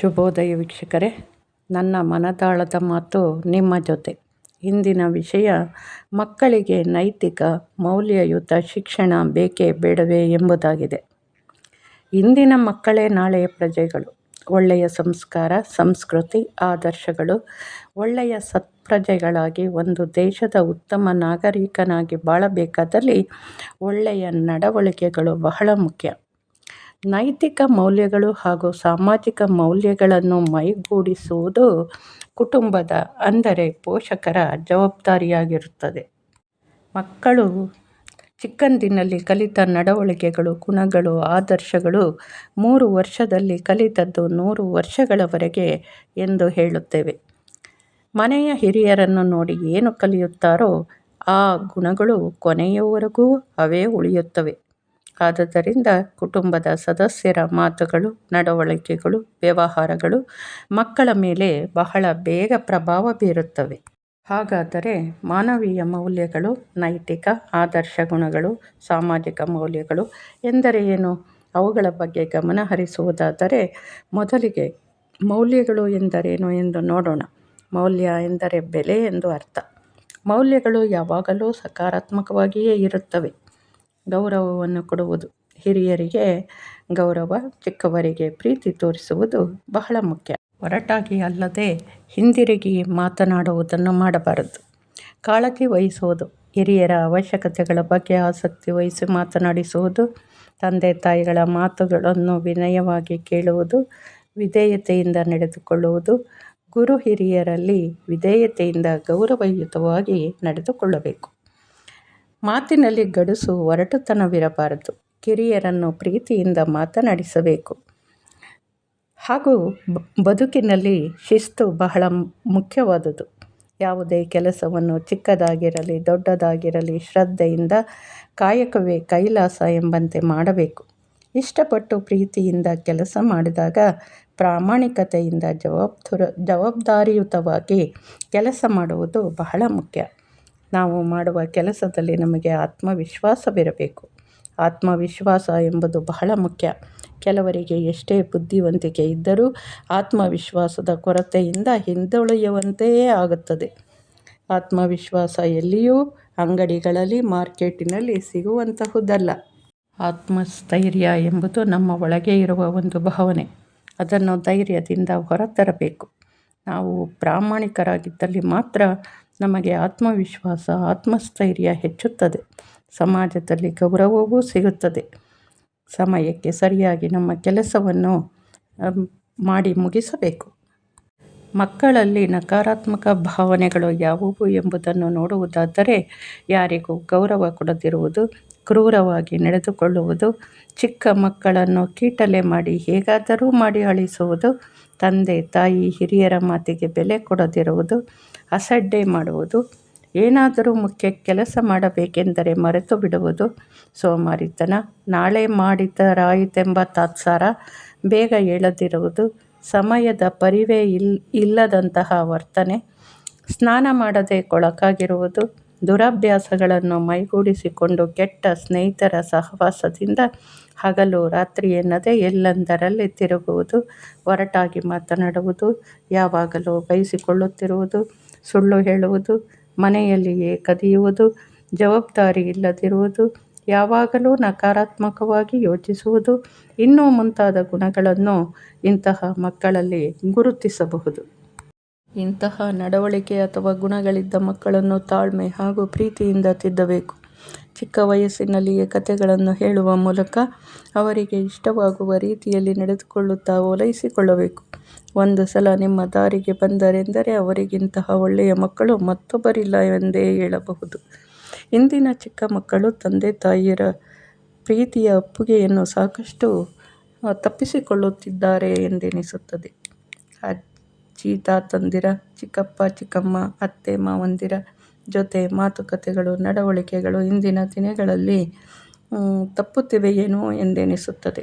ಶುಭೋದಯ ವೀಕ್ಷಕರೇ, ನನ್ನ ಮನದಾಳದ ಮಾತು ನಿಮ್ಮ ಜೊತೆ. ಇಂದಿನ ವಿಷಯ, ಮಕ್ಕಳಿಗೆ ನೈತಿಕ ಮೌಲ್ಯಯುತ ಶಿಕ್ಷಣ ಬೇಕೇ ಬೇಡವೇ ಎಂಬುದಾಗಿದೆ. ಇಂದಿನ ಮಕ್ಕಳೇ ನಾಳೆಯ ಪ್ರಜೆಗಳು. ಒಳ್ಳೆಯ ಸಂಸ್ಕಾರ, ಸಂಸ್ಕೃತಿ, ಆದರ್ಶಗಳು, ಒಳ್ಳೆಯ ಸತ್ಪ್ರಜೆಗಳಾಗಿ ಒಂದು ದೇಶದ ಉತ್ತಮ ನಾಗರಿಕನಾಗಿ ಬಾಳಬೇಕಾದಲ್ಲಿ ಒಳ್ಳೆಯ ನಡವಳಿಕೆಗಳು ಬಹಳ ಮುಖ್ಯ. ನೈತಿಕ ಮೌಲ್ಯಗಳು ಹಾಗೂ ಸಾಮಾಜಿಕ ಮೌಲ್ಯಗಳನ್ನು ಮೈಗೂಡಿಸುವುದು ಕುಟುಂಬದ, ಅಂದರೆ ಪೋಷಕರ ಜವಾಬ್ದಾರಿಯಾಗಿರುತ್ತದೆ. ಮಕ್ಕಳು, ಚಿಕ್ಕಂದಿನಲ್ಲಿ ಕಲಿತ ನಡವಳಿಕೆಗಳು, ಗುಣಗಳು, ಆದರ್ಶಗಳು ಮೂರು ವರ್ಷದಲ್ಲಿ ಕಲಿತದ್ದು ನೂರು ವರ್ಷಗಳವರೆಗೆ ಎಂದು ಹೇಳುತ್ತೇವೆ. ಮನೆಯ ಹಿರಿಯರನ್ನು ನೋಡಿ ಏನು ಕಲಿಯುತ್ತಾರೋ ಆ ಗುಣಗಳು ಕೊನೆಯವರೆಗೂ ಅವೇ ಉಳಿಯುತ್ತವೆ. ಆದುದರಿಂದ ಕುಟುಂಬದ ಸದಸ್ಯರ ಮಾತುಗಳು, ನಡವಳಿಕೆಗಳು, ವ್ಯವಹಾರಗಳು ಮಕ್ಕಳ ಮೇಲೆ ಬಹಳ ಬೇಗ ಪ್ರಭಾವ ಬೀರುತ್ತವೆ. ಹಾಗಾದರೆ ಮಾನವೀಯ ಮೌಲ್ಯಗಳು, ನೈತಿಕ ಆದರ್ಶ ಗುಣಗಳು, ಸಾಮಾಜಿಕ ಮೌಲ್ಯಗಳು ಎಂದರೆ ಏನು? ಅವುಗಳ ಬಗ್ಗೆ ಗಮನ ಹರಿಸುವುದಾದರೆ ಮೊದಲಿಗೆ ಮೌಲ್ಯಗಳು ಎಂದರೇನು ಎಂದು ನೋಡೋಣ. ಮೌಲ್ಯ ಎಂದರೆ ಬೆಲೆ ಎಂದು ಅರ್ಥ. ಮೌಲ್ಯಗಳು ಯಾವಾಗಲೂ ಸಕಾರಾತ್ಮಕವಾಗಿಯೇ ಇರುತ್ತವೆ. ಗೌರವವನ್ನು ಕೊಡುವುದು. ಹಿರಿಯರಿಗೆ ಗೌರವ, ಚಿಕ್ಕವರಿಗೆ ಪ್ರೀತಿ ತೋರಿಸುವುದು ಬಹಳ ಮುಖ್ಯ. ಒರಟಾಗಿ ಅಲ್ಲದೆ ಹಿಂದಿರುಗಿ ಮಾತನಾಡುವುದನ್ನು ಮಾಡಬಾರದು. ಕಾಳಜಿ ವಹಿಸುವುದು, ಹಿರಿಯರ ಅವಶ್ಯಕತೆಗಳ ಬಗ್ಗೆ ಆಸಕ್ತಿ ವಹಿಸಿ ಮಾತನಾಡಿಸುವುದು, ತಂದೆ ತಾಯಿಗಳ ಮಾತುಗಳನ್ನು ವಿನಯವಾಗಿ ಕೇಳುವುದು, ವಿಧೇಯತೆಯಿಂದ ನಡೆದುಕೊಳ್ಳುವುದು, ಗುರು ಹಿರಿಯರಲ್ಲಿ ವಿಧೇಯತೆಯಿಂದ ಗೌರವಯುತವಾಗಿ ನಡೆದುಕೊಳ್ಳಬೇಕು. ಮಾತಿನಲ್ಲಿ ಗಡುಸು ಒರಟುತನವಿರಬಾರದು. ಕಿರಿಯರನ್ನು ಪ್ರೀತಿಯಿಂದ ಮಾತನಾಡಿಸಬೇಕು. ಹಾಗೂ ಬದುಕಿನಲ್ಲಿ ಶಿಸ್ತು ಬಹಳ ಮುಖ್ಯವಾದುದು. ಯಾವುದೇ ಕೆಲಸವನ್ನು ಚಿಕ್ಕದಾಗಿರಲಿ, ದೊಡ್ಡದಾಗಿರಲಿ ಶ್ರದ್ಧೆಯಿಂದ ಕಾಯಕವೇ ಕೈಲಾಸ ಎಂಬಂತೆ ಮಾಡಬೇಕು. ಇಷ್ಟಪಟ್ಟು ಪ್ರೀತಿಯಿಂದ ಕೆಲಸ ಮಾಡಿದಾಗ ಪ್ರಾಮಾಣಿಕತೆಯಿಂದ ಜವಾಬ್ದಾರ ಜವಾಬ್ದಾರಿಯುತವಾಗಿ ಕೆಲಸ ಮಾಡುವುದು ಬಹಳ ಮುಖ್ಯ. ನಾವು ಮಾಡುವ ಕೆಲಸದಲ್ಲಿ ನಮಗೆ ಆತ್ಮವಿಶ್ವಾಸವಿರಬೇಕು. ಆತ್ಮವಿಶ್ವಾಸ ಎಂಬುದು ಬಹಳ ಮುಖ್ಯ. ಕೆಲವರಿಗೆ ಎಷ್ಟೇ ಬುದ್ಧಿವಂತಿಕೆ ಇದ್ದರೂ ಆತ್ಮವಿಶ್ವಾಸದ ಕೊರತೆಯಿಂದ ಹಿಂದುಳಿಯುವಂತೆಯೇ ಆಗುತ್ತದೆ. ಆತ್ಮವಿಶ್ವಾಸ ಎಲ್ಲಿಯೂ ಅಂಗಡಿಗಳಲ್ಲಿ, ಮಾರ್ಕೆಟಿನಲ್ಲಿ ಸಿಗುವಂತಹುದಲ್ಲ. ಆತ್ಮಸ್ಥೈರ್ಯ ಎಂಬುದು ನಮ್ಮ ಒಳಗೆ ಇರುವ ಒಂದು ಭಾವನೆ. ಅದನ್ನು ಧೈರ್ಯದಿಂದ ಹೊರತರಬೇಕು. ನಾವು ಪ್ರಾಮಾಣಿಕರಾಗಿದ್ದಲ್ಲಿ ಮಾತ್ರ ನಮಗೆ ಆತ್ಮವಿಶ್ವಾಸ, ಆತ್ಮಸ್ಥೈರ್ಯ ಹೆಚ್ಚುತ್ತದೆ. ಸಮಾಜದಲ್ಲಿ ಗೌರವವೂ ಸಿಗುತ್ತದೆ. ಸಮಯಕ್ಕೆ ಸರಿಯಾಗಿ ನಮ್ಮ ಕೆಲಸವನ್ನು ಮಾಡಿ ಮುಗಿಸಬೇಕು. ಮಕ್ಕಳಲ್ಲಿ ನಕಾರಾತ್ಮಕ ಭಾವನೆಗಳು ಯಾವುವು ಎಂಬುದನ್ನು ನೋಡುವುದಾದರೆ, ಯಾರಿಗೂ ಗೌರವ ಕೊಡದಿರುವುದು, ಕ್ರೂರವಾಗಿ ನಡೆದುಕೊಳ್ಳುವುದು, ಚಿಕ್ಕ ಮಕ್ಕಳನ್ನು ಕೀಟಲೆ ಮಾಡಿ ಹೇಗಾದರೂ ಮಾಡಿ ಅಳಿಸುವುದು, ತಂದೆ ತಾಯಿ ಹಿರಿಯರ ಮಾತಿಗೆ ಬೆಲೆ ಕೊಡದಿರುವುದು ಅಸಡ್ಡೆ ಮಾಡುವುದು. ಏನಾದರೂ ಮುಖ್ಯ ಕೆಲಸ ಮಾಡಬೇಕೆಂದರೆ ಮರೆತು ಬಿಡುವುದು. ಸೋಮಾರಿತನ, ನಾಳೆ ಮಾಡಿದರಾಯಿತೆಂಬ ತಾತ್ಸಾರ, ಬೇಗ ಏಳದಿರುವುದು ಸಮಯದ ಪರಿವೇ ಇಲ್, ಇಲ್ಲದಂತಹ ವರ್ತನೆ. ಸ್ನಾನ ಮಾಡದೆ ಕೊಳಕಾಗಿರುವುದು. ದುರಭ್ಯಾಸಗಳನ್ನು ಮೈಗೂಡಿಸಿಕೊಂಡು ಕೆಟ್ಟ ಸ್ನೇಹಿತರ ಸಹವಾಸದಿಂದ ಹಗಲು ರಾತ್ರಿ ಎನ್ನದೆ ಎಲ್ಲೆಂದರಲ್ಲಿ ತಿರುಗುವುದು, ಒರಟಾಗಿ ಮಾತನಾಡುವುದು, ಯಾವಾಗಲೂ ಬಯಸಿಕೊಳ್ಳುತ್ತಿರುವುದು, ಸುಳ್ಳು ಹೇಳುವುದು, ಮನೆಯಲ್ಲಿಯೇ ಕದಿಯುವುದು, ಜವಾಬ್ದಾರಿ ಇಲ್ಲದಿರುವುದು, ಯಾವಾಗಲೂ ನಕಾರಾತ್ಮಕವಾಗಿ ಯೋಚಿಸುವುದು, ಇನ್ನೂ ಮುಂತಾದ ಗುಣಗಳನ್ನು ಇಂತಹ ಮಕ್ಕಳಲ್ಲಿ ಗುರುತಿಸಬಹುದು. ಇಂತಹ ನಡವಳಿಕೆ ಅಥವಾ ಗುಣಗಳಿದ್ದ ಮಕ್ಕಳನ್ನು ತಾಳ್ಮೆ ಹಾಗೂ ಪ್ರೀತಿಯಿಂದ ತಿದ್ದಬೇಕು. ಚಿಕ್ಕ ವಯಸ್ಸಿನಲ್ಲಿಯೇ ಕಥೆಗಳನ್ನು ಹೇಳುವ ಮೂಲಕ ಅವರಿಗೆ ಇಷ್ಟವಾಗುವ ರೀತಿಯಲ್ಲಿ ನಡೆದುಕೊಳ್ಳುತ್ತಾ ಓಲೈಸಿಕೊಳ್ಳಬೇಕು ಒಂದು ಸಲ ನಿಮ್ಮ ದಾರಿಗೆ ಬಂದರೆಂದರೆ ಅವರಿಗಿಂತಹ ಒಳ್ಳೆಯ ಮಕ್ಕಳು ಮತ್ತೊಬ್ಬರಿಲ್ಲ ಎಂದೇ ಹೇಳಬಹುದು. ಇಂದಿನ ಚಿಕ್ಕ ಮಕ್ಕಳು ತಂದೆ ತಾಯಿಯರ ಪ್ರೀತಿಯ ಅಪ್ಪುಗೆಯನ್ನು ಸಾಕಷ್ಟು ತಪ್ಪಿಸಿಕೊಳ್ಳುತ್ತಿದ್ದಾರೆ ಎಂದೆನಿಸುತ್ತದೆ. ಅಜ್ಜಿ ತಂದಿರ, ಚಿಕ್ಕಪ್ಪ ಚಿಕ್ಕಮ್ಮ ಅತ್ತೆ ಮಾವಂದಿರ ಜೊತೆ ಮಾತುಕತೆಗಳು ನಡವಳಿಕೆಗಳು ಇಂದಿನ ದಿನಗಳಲ್ಲಿ ತಪ್ಪುತ್ತಿವೆಯೇನೋ ಎಂದೆನಿಸುತ್ತದೆ.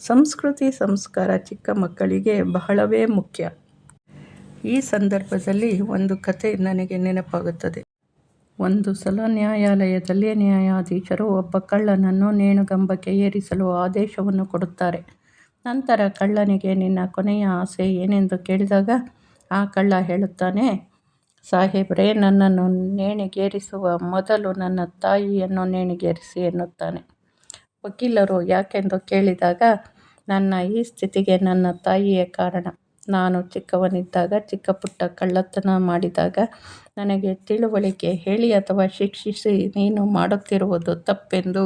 ಸಂಸ್ಕೃತಿ ಸಂಸ್ಕಾರ ಚಿಕ್ಕ ಮಕ್ಕಳಿಗೆ ಬಹಳವೇ ಮುಖ್ಯ. ಈ ಸಂದರ್ಭದಲ್ಲಿ ಒಂದು ಕತೆ ನನಗೆ ನೆನಪಾಗುತ್ತದೆ. ಒಂದು ಸಲ ನ್ಯಾಯಾಲಯದಲ್ಲಿ ನ್ಯಾಯಾಧೀಶರು ಒಬ್ಬ ಕಳ್ಳನನ್ನು ನೇಣುಗಂಬಕ್ಕೆ ಏರಿಸಲು ಆದೇಶವನ್ನು ಕೊಡುತ್ತಾರೆ. ನಂತರ ಕಳ್ಳನಿಗೆ, ನಿನ್ನ ಕೊನೆಯ ಆಸೆ ಏನೆಂದು ಕೇಳಿದಾಗ ಆ ಕಳ್ಳ ಹೇಳುತ್ತಾನೆ, ಸಾಹೇಬ್ರೇ, ನನ್ನನ್ನು ನೇಣಿಗೇರಿಸುವ ಮೊದಲು ನನ್ನ ತಾಯಿಯನ್ನು ನೇಣಿಗೇರಿಸಿ ಎನ್ನುತ್ತಾನೆ. ವಕೀಲರು ಯಾಕೆಂದು ಕೇಳಿದಾಗ, ನನ್ನ ಈ ಸ್ಥಿತಿಗೆ ನನ್ನ ತಾಯಿಯೇ ಕಾರಣ. ನಾನು ಚಿಕ್ಕವನಿದ್ದಾಗ ಚಿಕ್ಕ ಪುಟ್ಟ ಕಳ್ಳತನ ಮಾಡಿದಾಗ ನನಗೆ ತಿಳುವಳಿಕೆ ಹೇಳಿ ಅಥವಾ ಶಿಕ್ಷಿಸಿ ನೀನು ಮಾಡುತ್ತಿರುವುದು ತಪ್ಪೆಂದು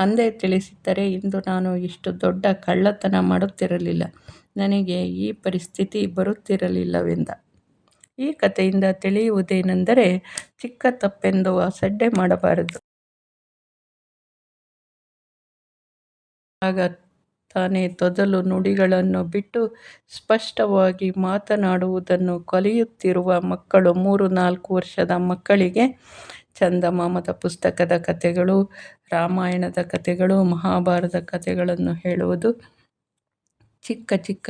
ಅಂದೇ ತಿಳಿಸಿದ್ದರೆ ಇಂದು ನಾನು ಇಷ್ಟು ದೊಡ್ಡ ಕಳ್ಳತನ ಮಾಡುತ್ತಿರಲಿಲ್ಲ. ನನಗೆ ಈ ಪರಿಸ್ಥಿತಿ ಬರುತ್ತಿರಲಿಲ್ಲವೆಂದ. ಈ ಕಥೆಯಿಂದ ತಿಳಿಯುವುದೇನೆಂದರೆ ಚಿಕ್ಕ ತಪ್ಪೆಂದು ಅಸಡ್ಡೆ ಮಾಡಬಾರದು. ಆಗ ತಾನೇ ತೊದಲು ನುಡಿಗಳನ್ನು ಬಿಟ್ಟು ಸ್ಪಷ್ಟವಾಗಿ ಮಾತನಾಡುವುದನ್ನು ಕಲಿಯುತ್ತಿರುವ ಮಕ್ಕಳು ಮೂರು ನಾಲ್ಕು ವರ್ಷದ ಮಕ್ಕಳಿಗೆ ಚಂದಮಾಮದ ಪುಸ್ತಕದ ಕಥೆಗಳು, ರಾಮಾಯಣದ ಕಥೆಗಳು ಮಹಾಭಾರತ ಕಥೆಗಳನ್ನು ಹೇಳುವುದು, ಚಿಕ್ಕ ಚಿಕ್ಕ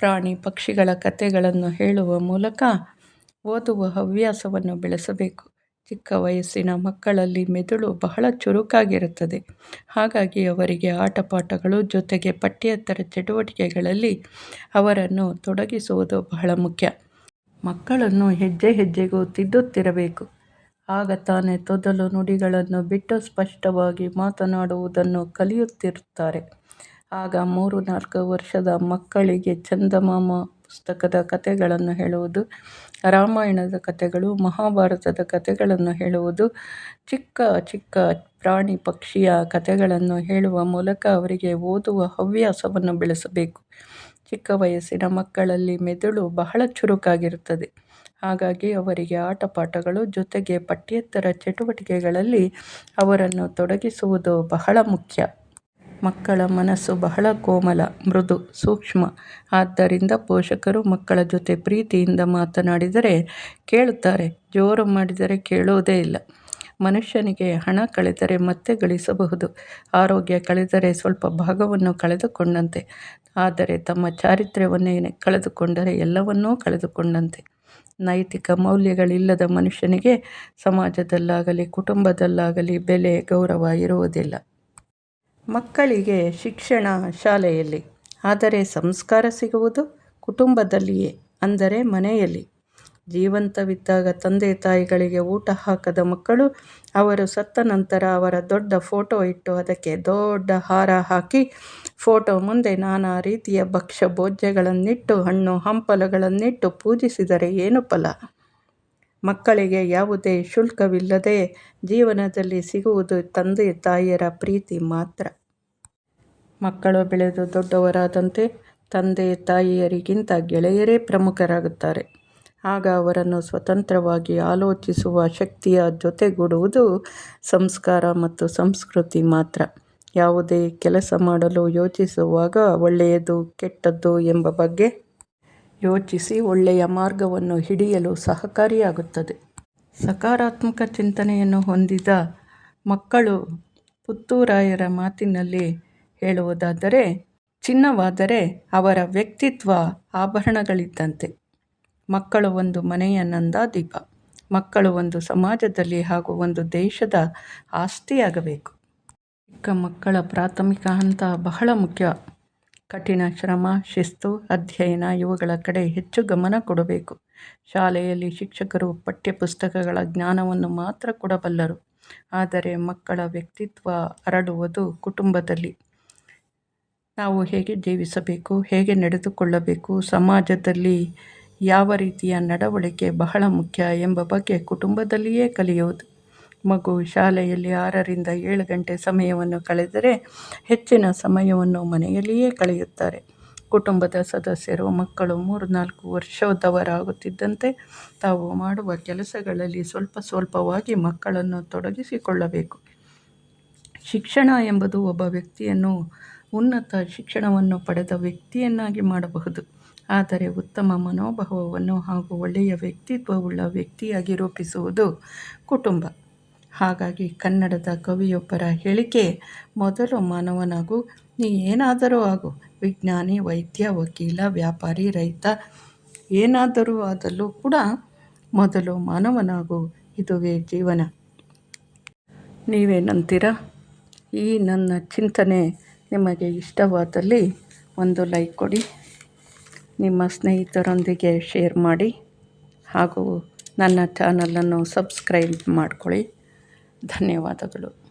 ಪ್ರಾಣಿ ಪಕ್ಷಿಗಳ ಕಥೆಗಳನ್ನು ಹೇಳುವ ಮೂಲಕ ಓದುವ ಹವ್ಯಾಸವನ್ನು ಬೆಳೆಸಬೇಕು. ಚಿಕ್ಕ ವಯಸ್ಸಿನ ಮಕ್ಕಳಲ್ಲಿ ಮೆದುಳು ಬಹಳ ಚುರುಕಾಗಿರುತ್ತದೆ. ಹಾಗಾಗಿ ಅವರಿಗೆ ಆಟಪಾಠಗಳು ಜೊತೆಗೆ ಪಠ್ಯೇತರ ಚಟುವಟಿಕೆಗಳಲ್ಲಿ ಅವರನ್ನು ತೊಡಗಿಸುವುದು ಬಹಳ ಮುಖ್ಯ. ಮಕ್ಕಳನ್ನು ಹೆಜ್ಜೆ ಹೆಜ್ಜೆಗೂ ತಿದ್ದುತ್ತಿರಬೇಕು. ಆಗ ತಾನೇ ತೊದಲು ನುಡಿಗಳನ್ನು ಬಿಟ್ಟು ಸ್ಪಷ್ಟವಾಗಿ ಮಾತನಾಡುವುದನ್ನು ಕಲಿಯುತ್ತಿರುತ್ತಾರೆ. ಆಗ ಮೂರು ನಾಲ್ಕು ವರ್ಷದ ಮಕ್ಕಳಿಗೆ ಚಂದಮಾಮ ಪುಸ್ತಕದ ಕಥೆಗಳನ್ನು ಹೇಳುವುದು ರಾಮಾಯಣದ ಕಥೆಗಳು, ಮಹಾಭಾರತದ ಕಥೆಗಳನ್ನು ಹೇಳುವುದು, ಚಿಕ್ಕ ಚಿಕ್ಕ ಪ್ರಾಣಿ ಪಕ್ಷಿಯ ಕಥೆಗಳನ್ನು ಹೇಳುವ ಮೂಲಕ ಅವರಿಗೆ ಓದುವ ಹವ್ಯಾಸವನ್ನು ಬೆಳೆಸಬೇಕು. ಚಿಕ್ಕ ವಯಸ್ಸಿನ ಮಕ್ಕಳಲ್ಲಿ ಮೆದುಳು ಬಹಳ ಚುರುಕಾಗಿರುತ್ತದೆ. ಹಾಗಾಗಿ ಅವರಿಗೆ ಆಟಪಾಠಗಳು ಜೊತೆಗೆ ಪಠ್ಯೇತರ ಚಟುವಟಿಕೆಗಳಲ್ಲಿ ಅವರನ್ನು ತೊಡಗಿಸುವುದು ಬಹಳ ಮುಖ್ಯ. ಮಕ್ಕಳ ಮನಸ್ಸು ಬಹಳ ಕೋಮಲ, ಮೃದು, ಸೂಕ್ಷ್ಮ. ಆದ್ದರಿಂದ ಪೋಷಕರು ಮಕ್ಕಳ ಜೊತೆ ಪ್ರೀತಿಯಿಂದ ಮಾತನಾಡಿದರೆ ಕೇಳುತ್ತಾರೆ. ಜೋರು ಮಾಡಿದರೆ ಕೇಳುವುದೇ ಇಲ್ಲ. ಮನುಷ್ಯನಿಗೆ ಹಣ ಕಳೆದರೆ ಮತ್ತೆ ಗಳಿಸಬಹುದು. ಆರೋಗ್ಯ ಕಳೆದರೆ ಸ್ವಲ್ಪ ಭಾಗವನ್ನು ಕಳೆದುಕೊಂಡಂತೆ. ಆದರೆ ತಮ್ಮ ಚಾರಿತ್ರ್ಯವನ್ನೇ ಕಳೆದುಕೊಂಡರೆ ಎಲ್ಲವನ್ನೂ ಕಳೆದುಕೊಂಡಂತೆ. ನೈತಿಕ ಮೌಲ್ಯಗಳಿಲ್ಲದ ಮನುಷ್ಯನಿಗೆ ಸಮಾಜದಲ್ಲಾಗಲಿ, ಕುಟುಂಬದಲ್ಲಾಗಲಿ ಬೆಲೆ ಗೌರವ ಇರುವುದಿಲ್ಲ. ಮಕ್ಕಳಿಗೆ ಶಿಕ್ಷಣ ಶಾಲೆಯಲ್ಲಿ ಆದರೆ ಸಂಸ್ಕಾರ ಸಿಗುವುದು ಕುಟುಂಬದಲ್ಲಿಯೇ ಅಂದರೆ ಮನೆಯಲ್ಲಿ. ಜೀವಂತವಿದ್ದಾಗ ತಂದೆ ತಾಯಿಗಳಿಗೆ ಊಟ ಹಾಕದ ಮಕ್ಕಳು ಅವರು ಸತ್ತ ನಂತರ ಅವರ ದೊಡ್ಡ ಫೋಟೋ ಇಟ್ಟು ಅದಕ್ಕೆ ದೊಡ್ಡ ಹಾರ ಹಾಕಿ ಫೋಟೋ ಮುಂದೆ ನಾನಾ ರೀತಿಯ ಭಕ್ಷ್ಯ ಭೋಜ್ಯಗಳನ್ನಿಟ್ಟು ಹಣ್ಣು ಹಂಪಲುಗಳನ್ನಿಟ್ಟು ಪೂಜಿಸಿದರೆ ಏನು ಫಲ? ಮಕ್ಕಳಿಗೆ ಯಾವುದೇ ಶುಲ್ಕವಿಲ್ಲದೆ ಜೀವನದಲ್ಲಿ ಸಿಗುವುದು ತಂದೆ ತಾಯಿಯರ ಪ್ರೀತಿ ಮಾತ್ರ. ಮಕ್ಕಳು ಬೆಳೆದು ದೊಡ್ಡವರಾದಂತೆ ತಂದೆ ತಾಯಿಯರಿಗಿಂತ ಗೆಳೆಯರೇ ಪ್ರಮುಖರಾಗುತ್ತಾರೆ. ಆಗ ಅವರನ್ನು ಸ್ವತಂತ್ರವಾಗಿ ಆಲೋಚಿಸುವ ಶಕ್ತಿಯ ಜೊತೆಗೂಡುವುದು ಸಂಸ್ಕಾರ ಮತ್ತು ಸಂಸ್ಕೃತಿ ಮಾತ್ರ. ಯಾವುದೇ ಕೆಲಸ ಮಾಡಲು ಯೋಚಿಸುವಾಗ ಒಳ್ಳೆಯದು ಕೆಟ್ಟದ್ದು ಎಂಬ ಬಗ್ಗೆ ಯೋಚಿಸಿ ಒಳ್ಳೆಯ ಮಾರ್ಗವನ್ನು ಹಿಡಿಯಲು ಸಹಕಾರಿಯಾಗುತ್ತದೆ. ಸಕಾರಾತ್ಮಕ ಚಿಂತನೆಯನ್ನು ಹೊಂದಿದ ಮಕ್ಕಳು ಪುತ್ತೂರಾಯರ ಮಾತಿನಲ್ಲಿ ಹೇಳುವುದಾದರೆ, ಚಿನ್ನವಾದರೆ ಅವರ ವ್ಯಕ್ತಿತ್ವ ಆಭರಣಗಳಿದ್ದಂತೆ. ಮಕ್ಕಳು ಒಂದು ಮನೆಯ ನಂದಾದೀಪ. ಮಕ್ಕಳು ಒಂದು ಸಮಾಜದಲ್ಲಿ ಹಾಗೂ ಒಂದು ದೇಶದ ಆಸ್ತಿಯಾಗಬೇಕು. ಚಿಕ್ಕ ಮಕ್ಕಳ ಪ್ರಾಥಮಿಕ ಹಂತ ಬಹಳ ಮುಖ್ಯ. ಕಠಿಣ ಶ್ರಮ, ಶಿಸ್ತು, ಅಧ್ಯಯನ ಇವುಗಳ ಕಡೆ ಹೆಚ್ಚು ಗಮನ ಕೊಡಬೇಕು. ಶಾಲೆಯಲ್ಲಿ ಶಿಕ್ಷಕರು ಪಠ್ಯಪುಸ್ತಕಗಳ ಜ್ಞಾನವನ್ನು ಮಾತ್ರ ಕೊಡಬಲ್ಲರು. ಆದರೆ ಮಕ್ಕಳ ವ್ಯಕ್ತಿತ್ವ ಹರಡುವುದು ಕುಟುಂಬದಲ್ಲಿ. ನಾವು ಹೇಗೆ ಜೀವಿಸಬೇಕು, ಹೇಗೆ ನಡೆದುಕೊಳ್ಳಬೇಕು, ಸಮಾಜದಲ್ಲಿ ಯಾವ ರೀತಿಯ ನಡವಳಿಕೆ ಬಹಳ ಮುಖ್ಯ ಎಂಬ ಬಗ್ಗೆ ಕುಟುಂಬದಲ್ಲಿಯೇ ಕಲಿಯುವುದು. ಮಗು ಶಾಲೆಯಲ್ಲಿ ಆರರಿಂದ ಏಳು ಗಂಟೆ ಸಮಯವನ್ನು ಕಳೆದರೆ ಹೆಚ್ಚಿನ ಸಮಯವನ್ನು ಮನೆಯಲ್ಲಿಯೇ ಕಳೆಯುತ್ತಾರೆ. ಕುಟುಂಬದ ಸದಸ್ಯರು, ಮಕ್ಕಳು ಮೂರು ನಾಲ್ಕು ವರ್ಷದವರಾಗುತ್ತಿದ್ದಂತೆ ತಾವು ಮಾಡುವ ಕೆಲಸಗಳಲ್ಲಿ ಸ್ವಲ್ಪ ಸ್ವಲ್ಪವಾಗಿ ಮಕ್ಕಳನ್ನು ತೊಡಗಿಸಿಕೊಳ್ಳಬೇಕು. ಶಿಕ್ಷಣ ಎಂಬುದು ಒಬ್ಬ ವ್ಯಕ್ತಿಯನ್ನು ಉನ್ನತ ಶಿಕ್ಷಣವನ್ನು ಪಡೆದ ವ್ಯಕ್ತಿಯನ್ನಾಗಿ ಮಾಡಬಹುದು. ಆದರೆ ಉತ್ತಮ ಮನೋಭಾವವನ್ನು ಹಾಗೂ ಒಳ್ಳೆಯ ವ್ಯಕ್ತಿತ್ವವುಳ್ಳ ವ್ಯಕ್ತಿಯಾಗಿ ರೂಪಿಸುವುದು ಕುಟುಂಬ. ಹಾಗಾಗಿ ಕನ್ನಡದ ಕವಿಯೊಬ್ಬರ ಹೇಳಿಕೆ ಮೊದಲು ಮಾನವನಾಗು, ನೀ ಏನಾದರೂ ಆಗು. ವಿಜ್ಞಾನಿ, ವೈದ್ಯ, ವಕೀಲ, ವ್ಯಾಪಾರಿ, ರೈತ ಏನಾದರೂ ಆದಲ್ಲೂ ಕೂಡ ಮೊದಲು ಮಾನವನಾಗು. ಇದುವೇ ಜೀವನ. ನೀವೇನಂತೀರಾ? ಈ ನನ್ನ ಚಿಂತನೆ ನಿಮಗೆ ಇಷ್ಟವಾದಲ್ಲಿ ಒಂದು ಲೈಕ್ ಕೊಡಿ. ನಿಮ್ಮ ಸ್ನೇಹಿತರೊಂದಿಗೆ ಶೇರ್ ಮಾಡಿ ಹಾಗೂ ನನ್ನ ಚಾನಲನ್ನು ಸಬ್ಸ್ಕ್ರೈಬ್ ಮಾಡ್ಕೊಳ್ಳಿ. ಧನ್ಯವಾದಗಳು.